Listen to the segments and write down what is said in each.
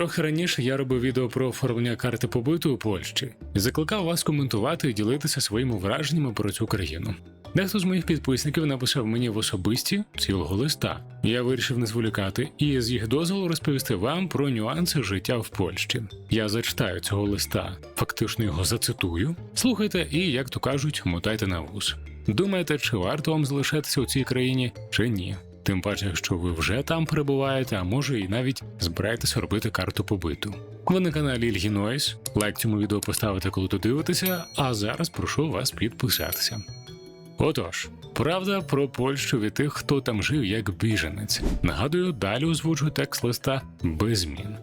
Трохи раніше я робив відео про оформлення карти побиту у Польщі і закликав вас коментувати і ділитися своїми враженнями про цю країну. Дехто з моїх підписників написав мені в особисті цілого листа. Я вирішив не зволікати і з їх дозволу розповісти вам про нюанси життя в Польщі. Я зачитаю цього листа, фактично його зацитую. Слухайте і, як то кажуть, мотайте на вуз. Думаєте, чи варто вам залишатися у цій країні, чи ні? Тим паче, якщо ви вже там перебуваєте, а може і навіть збираєтеся робити карту побиту. Ви на каналі Ільгі Нойс. Лайк цьому відео поставити, коли тут дивитеся, а зараз прошу вас підписатися. Отож, правда про Польщу від тих, хто там жив як біженець. Нагадую, далі озвучую текст листа без змін.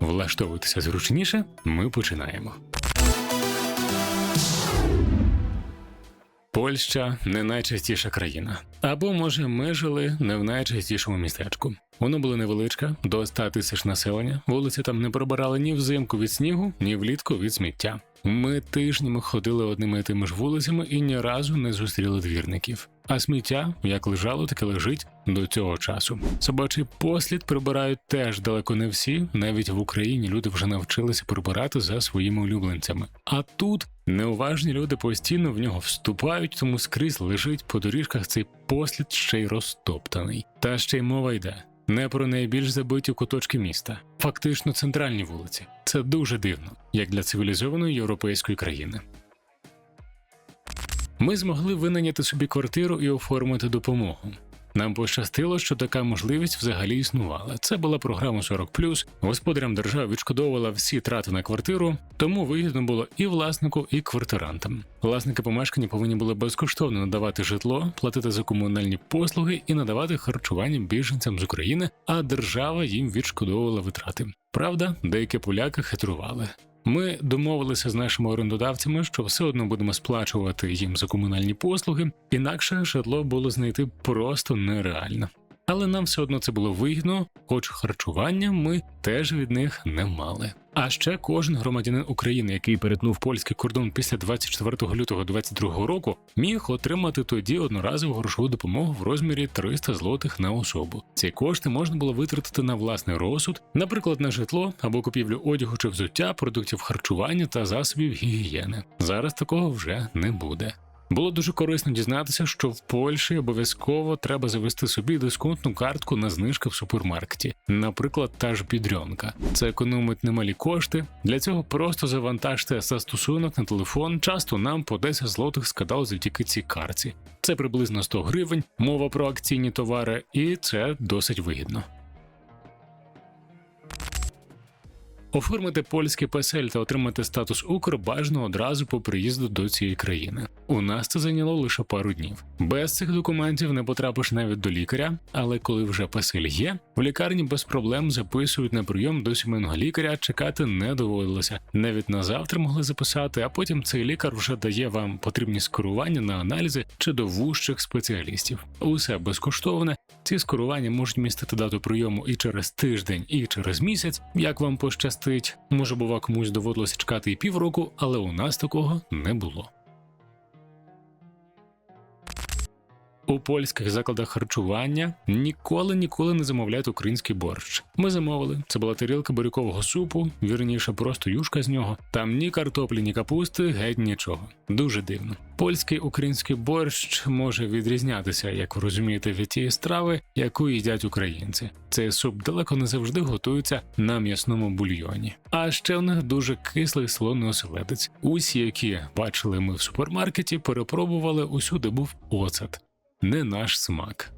Влаштовуйтеся зручніше, ми починаємо. Польща не найчастіша країна. Або, може, ми жили не в найчастішому містечку. Воно було невеличке, до 100 тисяч населення. Вулиці там не пробирали ні взимку від снігу, ні влітку від сміття. Ми тижнями ходили одними і тими ж вулицями і ні разу не зустріли двірників. А сміття, як лежало, таке лежить до цього часу. Собачий послід прибирають теж далеко не всі. Навіть в Україні люди вже навчилися прибирати за своїми улюбленцями. А тут неуважні люди постійно в нього вступають, тому скрізь лежить по доріжках цей послід ще й розтоптаний. Та ще й мова йде. Не про найбільш забиті куточки міста, фактично центральні вулиці. Це дуже дивно, як для цивілізованої європейської країни. Ми змогли винайняти собі квартиру і оформити допомогу. Нам пощастило, що така можливість взагалі існувала. Це була програма 40+, господарям держава відшкодовувала всі трати на квартиру, тому вигідно було і власнику, і квартирантам. Власники помешкання повинні були безкоштовно надавати житло, платити за комунальні послуги і надавати харчування біженцям з України, а держава їм відшкодовувала витрати. Правда, деякі поляки хитрували. Ми домовилися з нашими орендодавцями, що все одно будемо сплачувати їм за комунальні послуги, інакше житло було знайти просто нереально. Але нам все одно це було вигідно, хоч харчування ми теж від них не мали. А ще кожен громадянин України, який перетнув польський кордон після 24 лютого 2022 року, міг отримати тоді одноразову грошову допомогу в розмірі 300 злотих на особу. Ці кошти можна було витратити на власний розсуд, наприклад, на житло або купівлю одягу чи взуття, продуктів харчування та засобів гігієни. Зараз такого вже не буде. Було дуже корисно дізнатися, що в Польщі обов'язково треба завести собі дисконтну картку на знижки в супермаркеті, наприклад, та ж підрьонка. Це економить немалі кошти. Для цього просто завантажте застосунок на телефон. Часто нам по 10 злотих скидали завдяки цій картці. Це приблизно 100 гривень, мова про акційні товари, і це досить вигідно. Оформити польський песель та отримати статус Укр бажано одразу по приїзду до цієї країни. У нас це зайняло лише пару днів. Без цих документів не потрапиш навіть до лікаря, але коли вже песель є, в лікарні без проблем записують на прийом до сімейного лікаря. Чекати не доводилося. Навіть на завтра могли записати, а потім цей лікар вже дає вам потрібні скерування на аналізи чи до вужчих спеціалістів. Усе безкоштовне. Ці скерування можуть містити дату прийому і через тиждень, і через місяць, як вам пощастить. Може, бува, комусь доводилося чекати і півроку, але у нас такого не було. У польських закладах харчування ніколи ніколи не замовляють український борщ. Ми замовили. Це була тарілка бурякового супу, вірніше, просто юшка з нього. Там ні картоплі, ні капусти, геть нічого. Дуже дивно. Польський український борщ може відрізнятися, як ви розумієте, від тієї страви, яку їдять українці. Цей суп далеко не завжди готується на м'ясному бульйоні. А ще в них дуже кислий солоний оселедець. Усі, які бачили ми в супермаркеті, перепробували усюди був оцет не наш смак.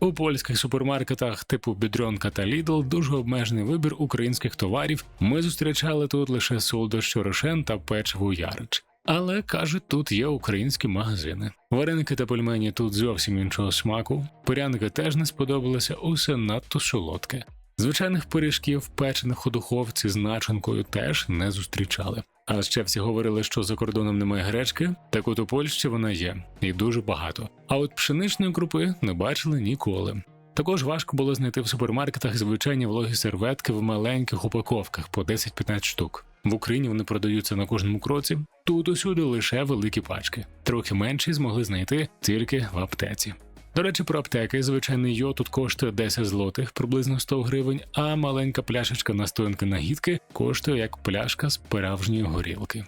У польських супермаркетах типу Бідрьонка та Lidl дуже обмежений вибір українських товарів. Ми зустрічали тут лише солодощі рошен та печиво ярич. Але кажуть, тут є українські магазини. Вареники та пельмені тут зовсім іншого смаку. Пиряники теж не сподобалися, усе надто солодке. Звичайних пиріжків, печених у духовці з начинкою теж не зустрічали. А ще всі говорили, що за кордоном немає гречки, так от у Польщі вона є, і дуже багато. А от пшеничної крупи не бачили ніколи. Також важко було знайти в супермаркетах звичайні вологі серветки в маленьких упаковках по 10-15 штук. В Україні вони продаються на кожному кроці. Тут усюди лише великі пачки. Трохи менші змогли знайти тільки в аптеці. До речі, про аптеки звичайний йод тут коштує 10 злотих, приблизно 100 гривень, а маленька пляшечка настоянки нагідки коштує як пляшка справжньої горілки.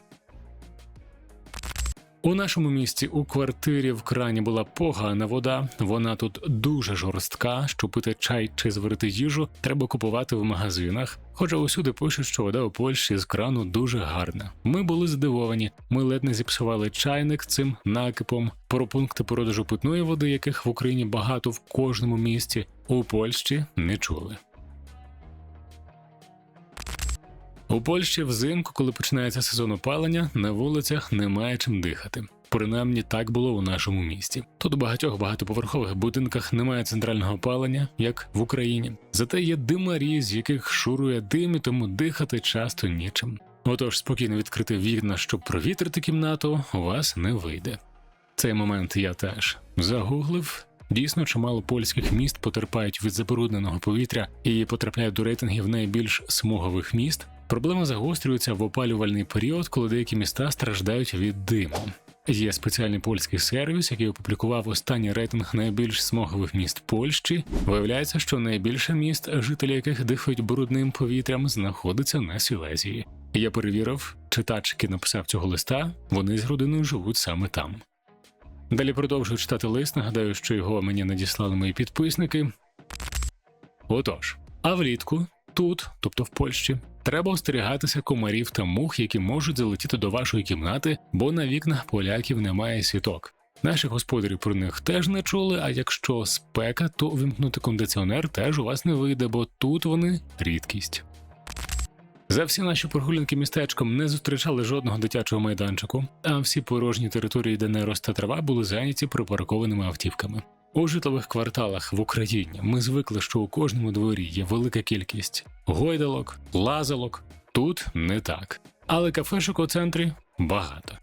У нашому місті у квартирі в крані була погана вода. Вона тут дуже жорстка. Щоб пити чай чи зварити їжу, треба купувати в магазинах. Хоча усюди пишуть, що вода у Польщі з крану дуже гарна. Ми були здивовані. Ми ледь не зіпсували чайник цим накипом. Про пункти продажу питної води, яких в Україні багато в кожному місті, у Польщі не чули. У Польщі взимку, коли починається сезон опалення, на вулицях немає чим дихати. Принаймні так було у нашому місті. Тут у багатьох багатоповерхових будинках немає центрального опалення, як в Україні. Зате є димарі, з яких шурує дим, і тому дихати часто нічим. Отож, спокійно відкрити вікна, щоб провітрити кімнату, у вас не вийде. Цей момент я теж загуглив. Дійсно, чимало польських міст потерпають від забрудненого повітря і потрапляють до рейтингів найбільш смугових міст. Проблема загострюється в опалювальний період, коли деякі міста страждають від диму. Є спеціальний польський сервіс, який опублікував останній рейтинг найбільш смогових міст Польщі. Виявляється, що найбільше міст, жителі яких дихають брудним повітрям, знаходиться на Сілезії. Я перевірив, читач, який написав цього листа, вони з родиною живуть саме там. Далі продовжую читати лист. Нагадаю, що його мені надіслали мої підписники. Отож, а влітку тут, тобто в Польщі, треба остерігатися комарів та мух, які можуть залетіти до вашої кімнати, бо на вікнах поляків немає сіток. Наші господарі про них теж не чули. А якщо спека, то вимкнути кондиціонер теж у вас не вийде, бо тут вони рідкість. За всі наші прогулянки містечком не зустрічали жодного дитячого майданчику, а всі порожні території, де не росте трава, були зайняті припаркованими автівками. У житлових кварталах в Україні ми звикли, що у кожному дворі є велика кількість гойдалок, лазалок. Тут не так. Але кафешок у центрі багато.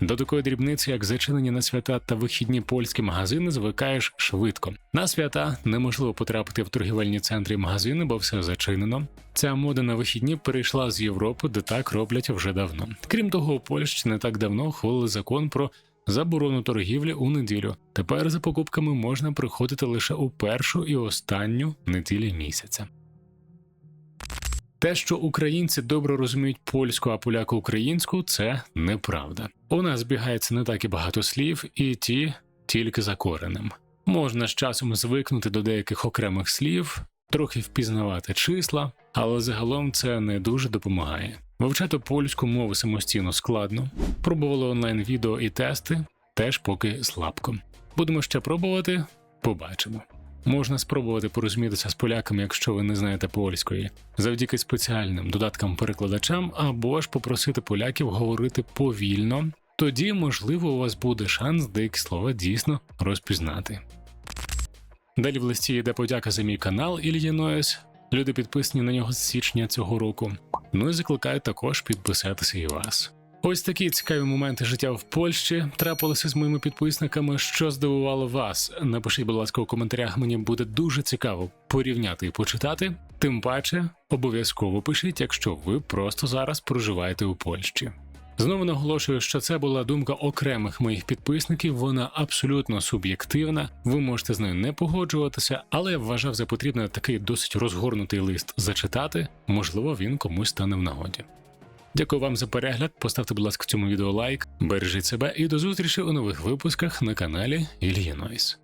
До такої дрібниці, як зачинені на свята та вихідні польські магазини, звикаєш швидко. На свята неможливо потрапити в торгівельні центри і магазини, бо все зачинено. Ця мода на вихідні перейшла з Європи, де так роблять вже давно. Крім того, у Польщі не так давно ухвалили закон про заборону торгівлі у неділю. Тепер за покупками можна приходити лише у першу і останню неділі місяця. Те, що українці добре розуміють польську, а поляки українську, це неправда. У нас збігається не так і багато слів, і ті тільки за коренем. Можна з часом звикнути до деяких окремих слів, трохи впізнавати числа, але загалом це не дуже допомагає. Вивчати польську мову самостійно складно. Пробували онлайн відео і тести, теж поки слабко. Будемо ще пробувати, побачимо. Можна спробувати порозумітися з поляками, якщо ви не знаєте польської, завдяки спеціальним додаткам-перекладачам, або ж попросити поляків говорити повільно. Тоді, можливо, у вас буде шанс деякі слова дійсно розпізнати. Далі в листі йде подяка за мій канал Ілья Ноєс. Люди підписані на нього з січня цього року. Ну і закликаю також підписатися і вас. Ось такі цікаві моменти життя в Польщі трапилися з моїми підписниками. Що здивувало вас? Напишіть, будь ласка, у коментарях. Мені буде дуже цікаво порівняти і почитати. Тим паче, обов'язково пишіть, якщо ви просто зараз проживаєте у Польщі. Знову наголошую, що це була думка окремих моїх підписників. Вона абсолютно суб'єктивна. Ви можете з нею не погоджуватися, але я вважав за потрібне такий досить розгорнутий лист зачитати. Можливо, він комусь стане в нагоді. Дякую вам за перегляд. Поставте, будь ласка, цьому відео лайк, бережіть себе і до зустрічі у нових випусках на каналі Ілья Нойс.